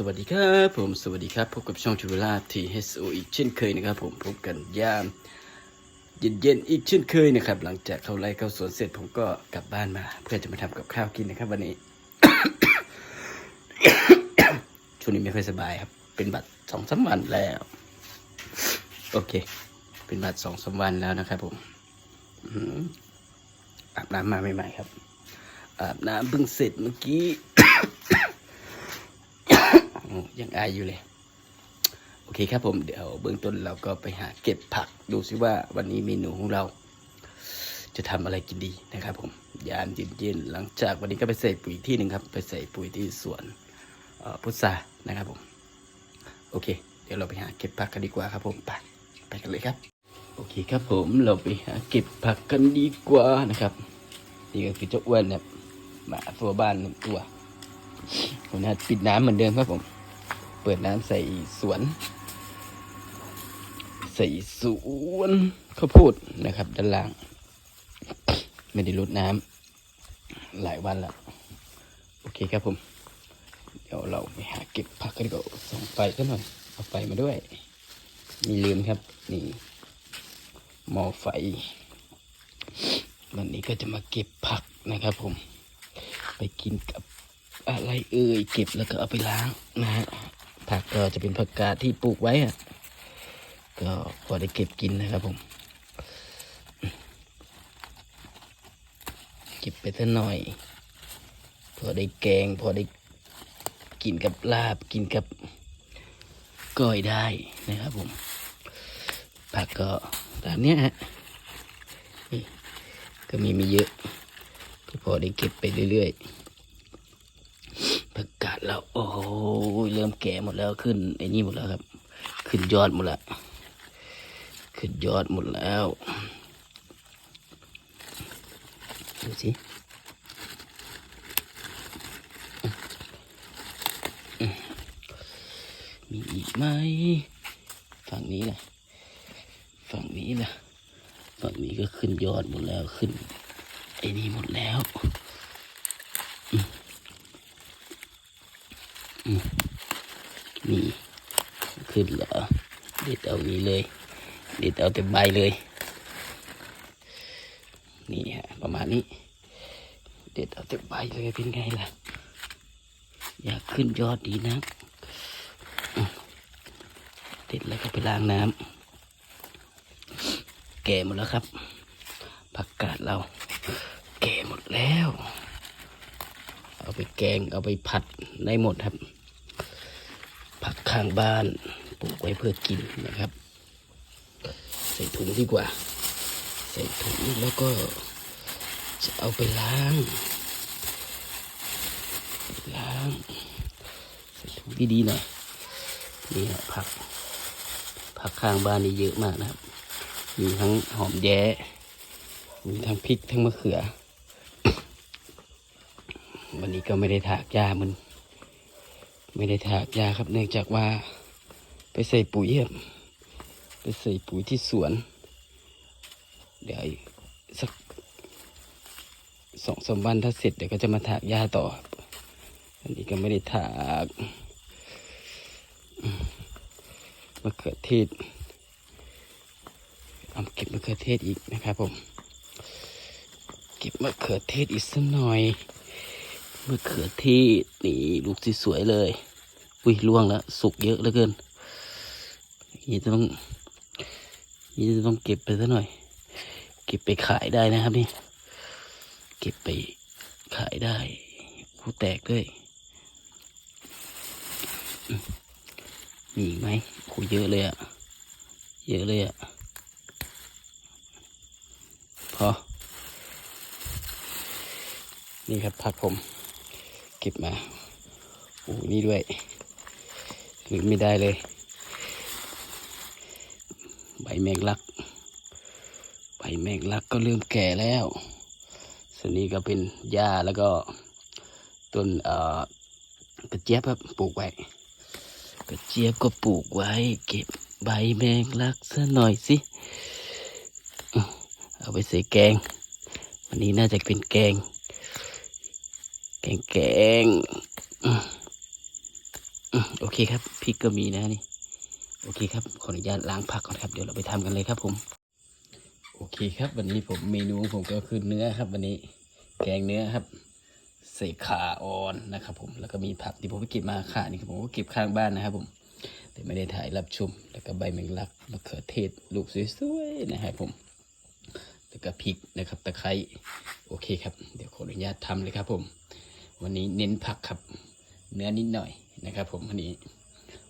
สวัสดีครับผมสวัสดีครับพบกับช่องทูเวล่าทีเฮสโออีกเช่นเคยนะครับ ผมพบกันยามเย็นๆอีกเช่นเคยนะครับ หลังจากเข้าไร่เข้าสวนเสร็จผมก็กลับบ้านมา เพื่อจะมาทำกับข้าวกินนะครับ วันนี้ ช่วงนี้ไม่ค่อยสบายครับ เป็นบัตรสองสามวันแล้ว โอเค เป็นบัตรสองสามวันแล้วนะครับ ผมอื้อหืออาบน้ำมาใหม่ๆครับอาบน้ำเพิ่งเสร็จเมื่อกี้ ยังอายอยู่เลย โอเคครับผมเดี๋ยวเบื้องต้นเราก็ไปหาเก็บผักดูซิว่าวันนี้เมนูของเรา จะทำอะไรกินดีนะครับ ผมยามเย็นๆหลังจากวันนี้ก็ไปใส่ปุ๋ยที่หนึ่งครับ ไปใส่ปุ๋ยที่สวนพุทรานะครับผม โอเค เดี๋ยวเราไปหาเก็บผักกันดีกว่าครับ ผมไปไปกันเลยครับโอเคครับผมเราไปหาเก็บผักกันดีกว่านะครับ นี่ก็คือเจ้าอ้วนนะหมาตัวบ้านหนึ่งตัวผมนะปิดน้ำเหมือนเดิมครับผม เปิดน้ำใส่สวน ใส่สวนข้าวโพดนะครับ ด้านล่าง ไม่ได้รดน้ำหลายวันแล้วโอเคครับผม เดี๋ยวเราไปหาเก็บผักกันดีกว่าส่องไฟกันหน่อย เอาไฟมาด้วย มีลืมครับ นี่หม้อไฟวันนี้ก็จะมาเก็บผักนะครับผม ไปกินกับอะไรเอ่ยเก็บแล้วก็เอาไปล้างนะฮะ ผักก็จะเป็นผักกาดที่ปลูกไว้อะก็พอได้เก็บกินนะครับผม เก็บไปสักหน่อย พอได้แกง พอได้กินกับลาบกินกับก้อยได้นะครับผม ผักก็ตามเนี้ยฮะก็มีไม่เยอะ ก็พอได้เก็บไปเรื่อยๆ ดเราโอ้โหเริ่มแก่หมดแล้วขึ้นไอ้นี่หมดแล้วครับ ขึ้นยอดหมดแล้วขึ้นยอดหมดแล้วดูสิมีอีกไหมฝั่งนี้ล่ะ ฝั่งนี้ล่ะ ฝั่งนี้ก็ขึ้นยอดหมดแล้วขึ้นไอ้นี่หมดแล้วอืมอืม นี่ขึ้นแล้วเด็ดเอานี้เลย เด็ดเอาแต่ใบเลย นี่ฮะประมาณนี้ เด็ดเอาแต่ใบเลยเป็นไงล่ะ อยากขึ้นยอดดีนะเด็ดแล้วก็ไปล้างน้ำแก่หมดแล้วครับผักกาดเรา แก่หมดแล้ว เอาไปแกงเอาไปผัดได้หมดครับ ผักข้างบ้านปลูกไว้เพื่อกินนะครับ ใส่ถุงดีกว่า ใส่ถุงแล้วก็จะเอาไปล้าง ล้างใส่ถุงดีๆหน่อยนี่ฮะผักผักข้างบ้านนี่เยอะมากนะครับ มีทั้งหอมแย้มีทั้งพริกทั้งมะเขือ วันนี้ก็ไม่ได้ถากหญ้ามัน ไม่ได้ถากหญ้าครับเนื่องจากว่า ไปใส่ปุ๋ยครับไปใส่ปุ๋ยที่สวน เดี๋ยวสักสองสามวันถ้าเสร็จเดี๋ยวก็จะมาถากหญ้าต่อครันนี้ก็ไม่ได้ถากอืมมะเขือเทศเอาเก็บมะเขือเทศอีกนะครับผม เก็บมะเขือเทศอีกสักหน่อยมะเขือเทศนี่ลูกสวยๆเลย อุ้ยล่วงแล้ว สุกเยอะเหลือเกินนี่จะต้องนี่จะต้องเก็บไปสักหน่อย เก็บไปขายได้นะครับนี่ เก็บไปขายได้ ผู้แตกด้วย มีอีกไหมโอ้เยอะเลยอะเยอะเลยอะพอ นี่ครับผักผม เก็บมาโอ้นี่ด้วย หรือไม่ได้เลย ใบแมงลัก ใบแมงลักก็เริ่มแก่แล้ว ส่วนนี้ก็เป็นหญ้าแล้วก็ต้นเอ่อกระเจี๊ยบครับปลูกไว้ กระเจี๊ยบก็ปลูกไว้ เก็บใบแมงลักซะหน่อยสิเอาไปใส่แกง วันนี้น่าจะเป็นแกง แกงแกง เคครับพริกก็มีนะนี่ โอเคครับ ขออนุญาตล้างผักก่อนครับ เดี๋ยวเราไปทำกันเลยครับผม โอเคครับ วันนี้ผมเมนูของผมก็คือเนื้อครับ วันนี้แกงเนื้อครับใส่ขาอ่อนนะครับ ผม แล้วก็มีผักที่ผมไปเก็บมาขานี่ครับผมก็เก็บข้างบ้านนะครับ ผม แต่ไม่ได้ถ่ายรับชม แล้วก็ใบแมงลักมะเขือเทศลูกสวยๆนะครับผม แล้วก็พริกนะครับตะไคร้ โอเคครับ เดี๋ยวขออนุญาตทำเลยครับ ผม วันนี้เน้นผักครับ เนื้อนิดหน่อย นะครับผมวันนี้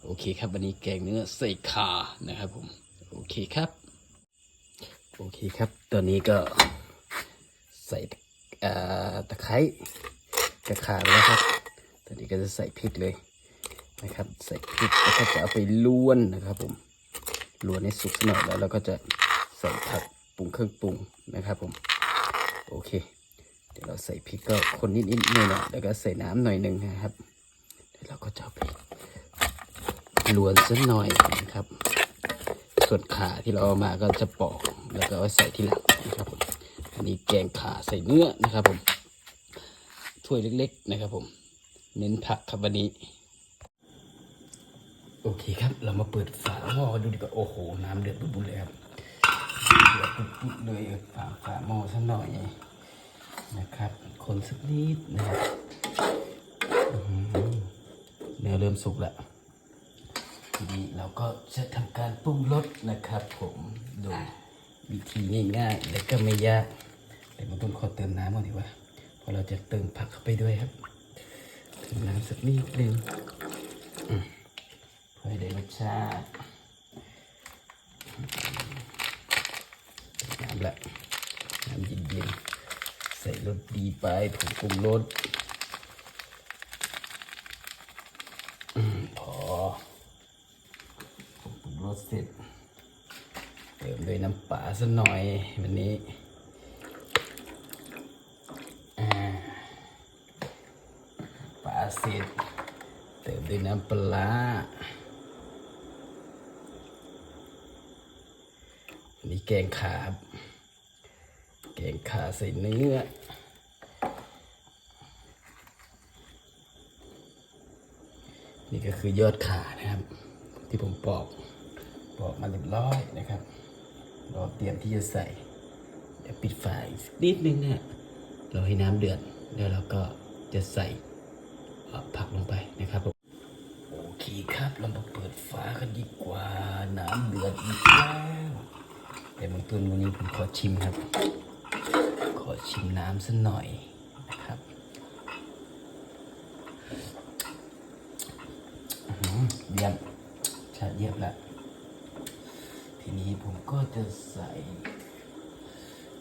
โอเคครับวันนี้แกงเนื้อใส่ขานะครับผมโอเคครับโอเคครับตอนนี้ก็ใส่ตะไคร้กระขาแล้วครับตอนนี้ก็จะใส่พริกเลยนะครับ ใส่พริกแล้วก็จะเอาไปล้วนนะครับผมล้วนให้สุกสักหน่อยแล้วเราก็จะใส่ผักปรุงเครื่องปรุงนะครับผมโอเค เดี๋ยวเราใส่พริกก็คนนิดๆหน่อยๆแล้วก็ใส่น้ำหน่อยหนึ่งนะครับ เราก็จะไปล้วนสักหน่อยนะครับ ส่วนขาที่เราเอามาก็จะปอกแล้วก็เอาไว้ใส่ที่หลังนะครับผมอันนี้แกงขาใส่เนื้อนะครับผมถ้วยเล็ก ๆ นะครับผม เน้นผักครับวันนี้โอเคครับ เรามาเปิดฝาหม้อดูดีกว่า โอ้โห น้ำเดือดบุบเลยครับเดือดปุดๆเลยฝาฝาหม้อสักหน่อยนะครับ คนสักนิดนะครับ นื้อเริ่มสุกแล้วทีนี้เราก็จะทำการปรุงรสนะครับ ผมโดยวิธีง่ายๆและก็ไม่ยากแต่มาต้นขอเติมน้ำก่อนดีกว่าเพราะเราจะเติมผักเข้าไปด้วยครับเติมน้ำสักนิดนึงอืมเพื่อได้รสชาติน้ำละน้ำเย็นๆใส่รสดีไปผงปรุงรสอืมพอ ป รสเสร็จ เติมด้วยน้ำปลาสักหน่อยวันนี้อ่าปลาเสร็จ เติมด้วยน้ำปลาร้าอันนี้แกงขาบแกงขาใส่เนื้อนี่ก็คือยอดขานะครับ ที่ผมปอก ปอกมาเรียบร้อยนะครับเรอเตรียมที่จะใส่เดี๋ยวปิดไฟอีกนิดนึงเนี่ยเราให้น้ำเดือดแล้วเราก็จะใส่ผักลงไปนะครับผมโอเคครับเรามาเปิดฝากันดีกว่าน้ำเดือดอีกแล้วแต่บางต้นวันนี้ผมขอชิมครับ ขอชิมน้ำสักหน่อยนะครับเยี่ยมชาเยี่ยมและ ทีนี้ผมก็จะใส่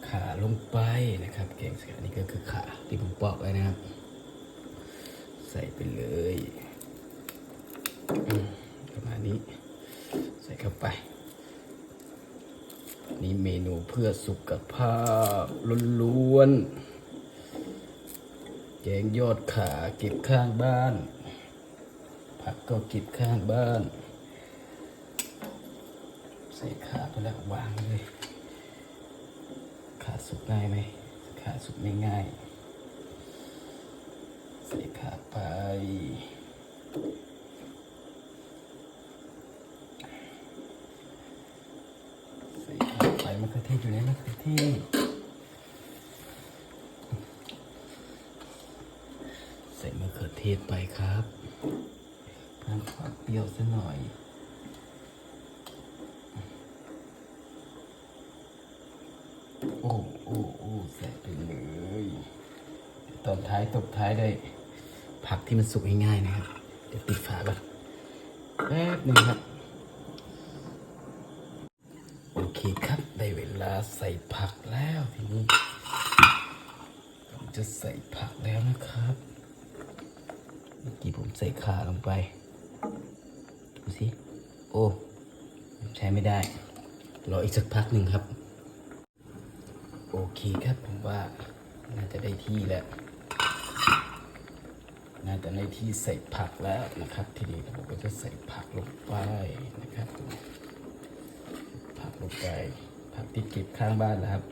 ขาลงไปนะครับแกงเสือนี่ก็คือขาที่ผมปอกไว้นะครับ ใส่ไปเลยประมาณนี้ ใส่เข้าไป นี่เมนูเพื่อสุขภาพล้วนๆแกงยอดขาเก็บข้างบ้าน ผักก็เก็บข้างบ้าน ใส่ขาไปแล้ววางเลย ขาสุกง่ายไหม ขาสุกไม่ง่าย ใส่ขาไปใส่ขาไปมะเขือเทศอยู่ไหนมะเขือเทศใส่มะเขือเทศไปครับเพิ่มความเปรี้ยวซะหน่อย โอ้โอ้โอ้ใส่ไปเลย ตอนท้ายตบท้ายได้ ผักที่มันสุกง่ายๆนะครับ เดี๋ยวปิดฝาก่อนแป๊บนึงครับ โอเคครับ ได้เวลาใส่ผักแล้วทีนี้ผมจะใส่ผักแล้วนะครับเมื่อกี้ผมใส่ขาลงไป ดูสิ โอ้ ใช้ไม่ได้ รออีกสักพักหนึ่งครับ โอเคครับผมว่าน่าจะได้ที่แล้ว น่าจะได้ที่ใส่ผักแล้วนะครับ ทีนี้ผมก็จะใส่ผักลงไปนะครับผักลงไปผักที่เก็บข้างบ้านนะครับ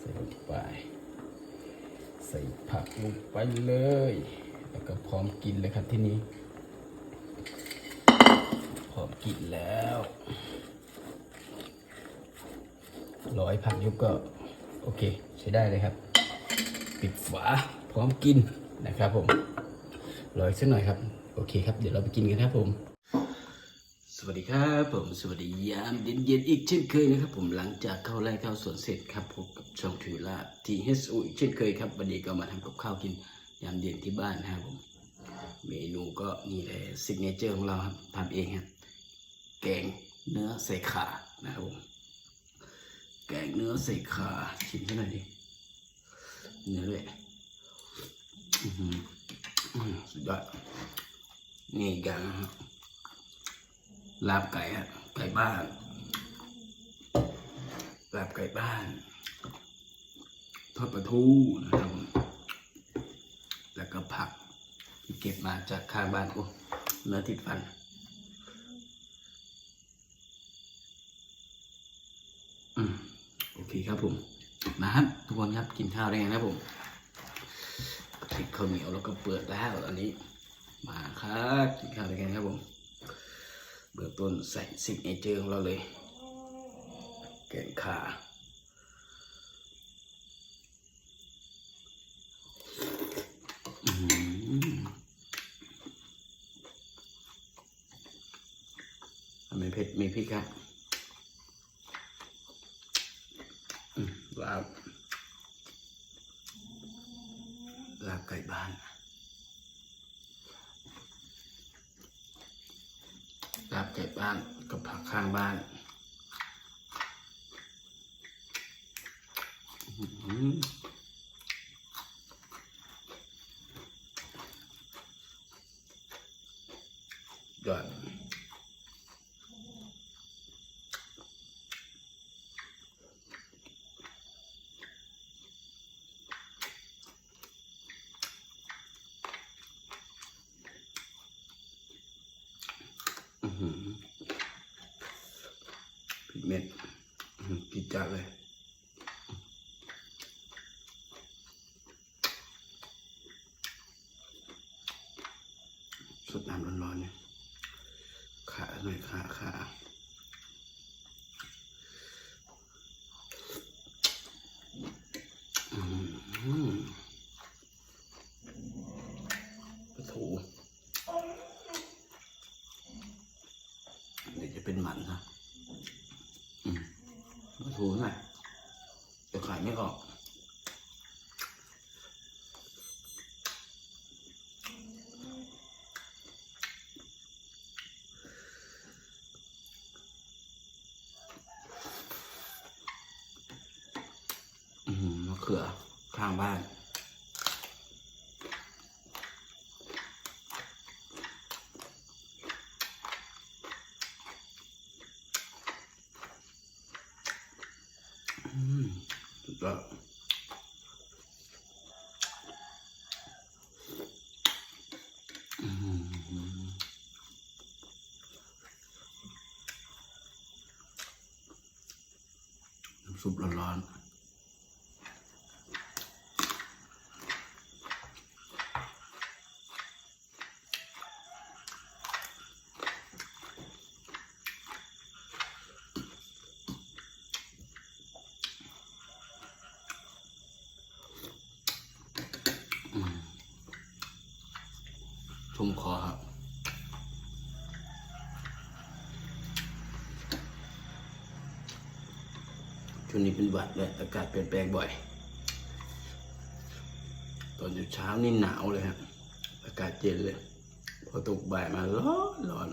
ใส่ลงไป ใส่ผักลงไปเลย แล้วก็พร้อมกินเลยครับที่นี้ พร้อมกินแล้ว ร้อยผักยุบก็โอเคใช้ได้เลยครับ ปิดฝาพร้อมกินนะครับผมรออีกสักหน่อยครับ โอเคครับ เดี๋ยวเราไปกินกันครับผม สวัสดีครับผม สวัสดียามเย็นๆอีกเช่นเคยนะครับ ผมหลังจากเข้าไร่เข้าสวนเสร็จครับพบกับช่องถือลาทีเฮสอีกเช่นเคยครับวันนี้ก็มาทำกับข้าวกินยามเย็นที่บ้านนะครับผม เมนูก็นี่เลยซิกเนเจอร์ของเราครับทำเองครับแกงเนื้อใส่ขานะครับผม แกงเนื้อใส่ขาชิมสักหน่อยดิเนื้อด้วยสุดยอดนี่กางนลาบไก่ฮะไก่บ้านลาบไก่บ้านทอดปลาทูนะครับแล้วก็ผักที่เก็บมาจากข้างบ้านโอ้เนื้อติดฟัน อืม โอเครับผมมาครับทุกคนครับกินข้าวได้ไงนะผมติดข้าวเหนียวแล้วก็เปิดแล้วตอนนี้ มาครับกินข้าวได้ไงครับผมเบื้องต้นใส่ซิกเนเจอร์ของเราเลยแกงขาอื้อหือไม่เผ็ดไม่พริกครับ อืมลาบลาบไก่บ้าน ลาบไก่บ้านกับผักข้างบ้านอืหือยอดอื้อหือพริกเม็ดอื้อหือกินจัดเลย สดน้ำร้อนๆเนี่ยขาหน่อยขาขาอืมปลาทูเดี๋ยวจะเป็นหมันนะอืมปลาทูไงจะขายไม่ออก อืมมะเขือข้างบ้าน อืมสุดยอดอืมน้ำซุปร้อนๆ ชุ่ มคอครับช่วงนี้เป็นหวัดเลยอากาศเปลี่ยนแปลงบ่อย ตอนเช้านี่หนาวเลยครับอากาศเย็นเลย พอตกบ่ายมาร้อนร้อน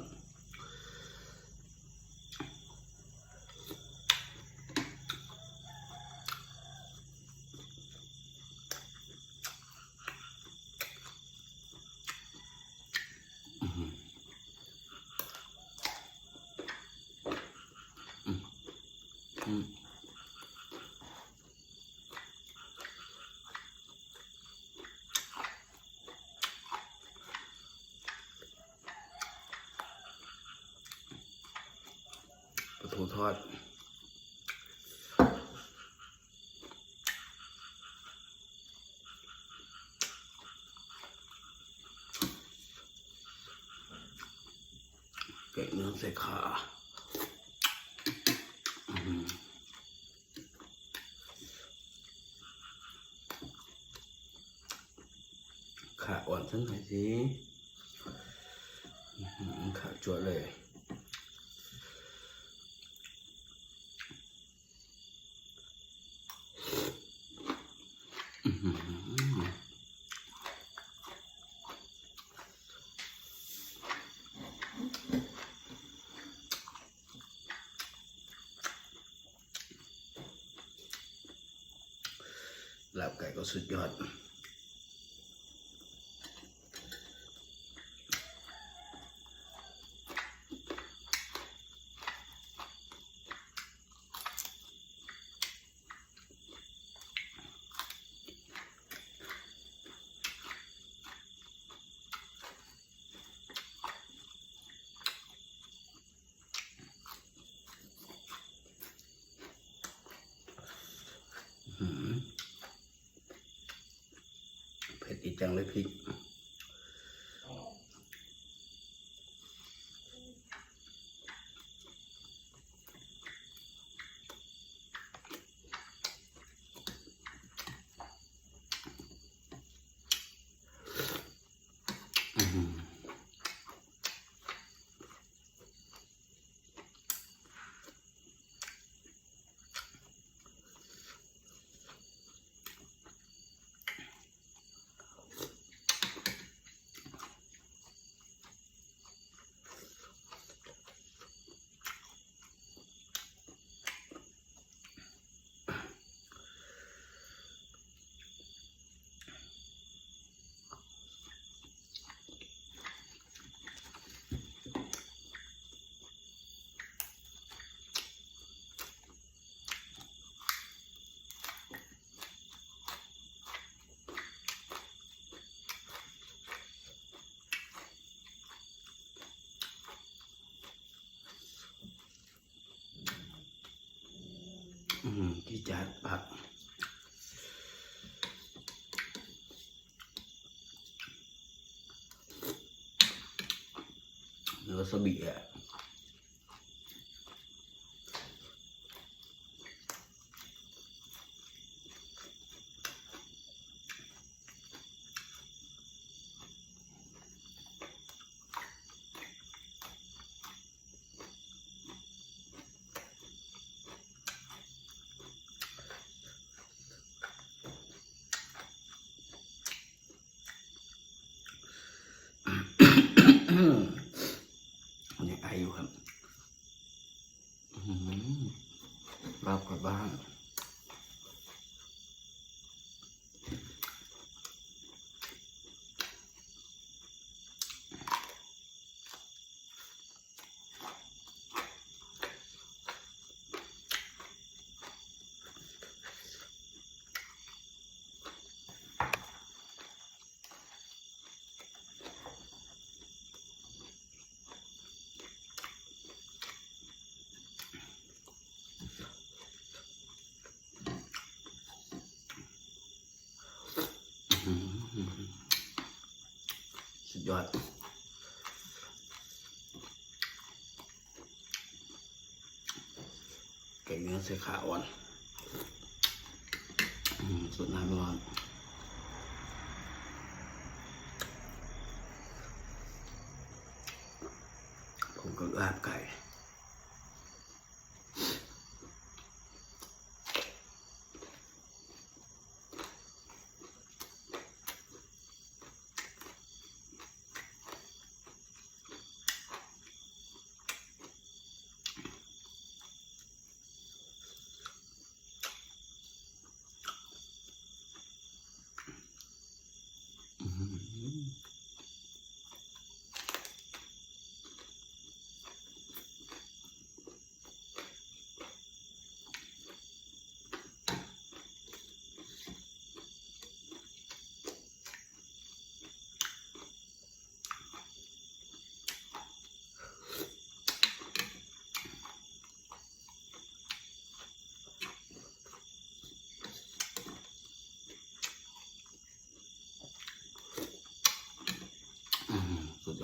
ปลาทูทอดอแกะเนื้อใส่ขา อื้อหือขาอ่อนสัก ที่จัดผักเนื้อสบีอะ ยังไออยู่ครับอื้อหือรับกลับบ้าน สุด ยอด แกงเนื้อใส่ขาอ่อนสุดน้ำร้อนผมก็ลาบไก่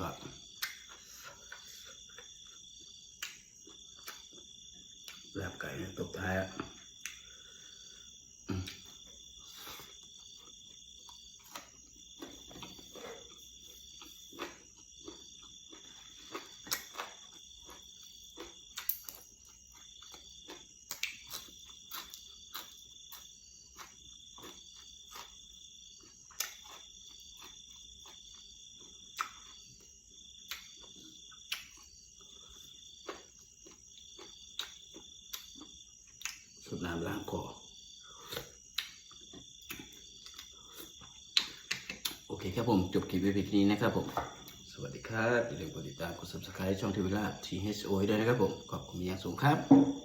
ก็ลาบไก่ตบท้าย น้ำล้างคอโอเคครับผม จบคลิปไว้เพียงนี้นะครับผม สวัสดีครับ อย่าลืมกดติดตามกด subscribe ช่องทีวีลาที THO ด้วยนะครับผม ขอบคุณอย่างสูงครับ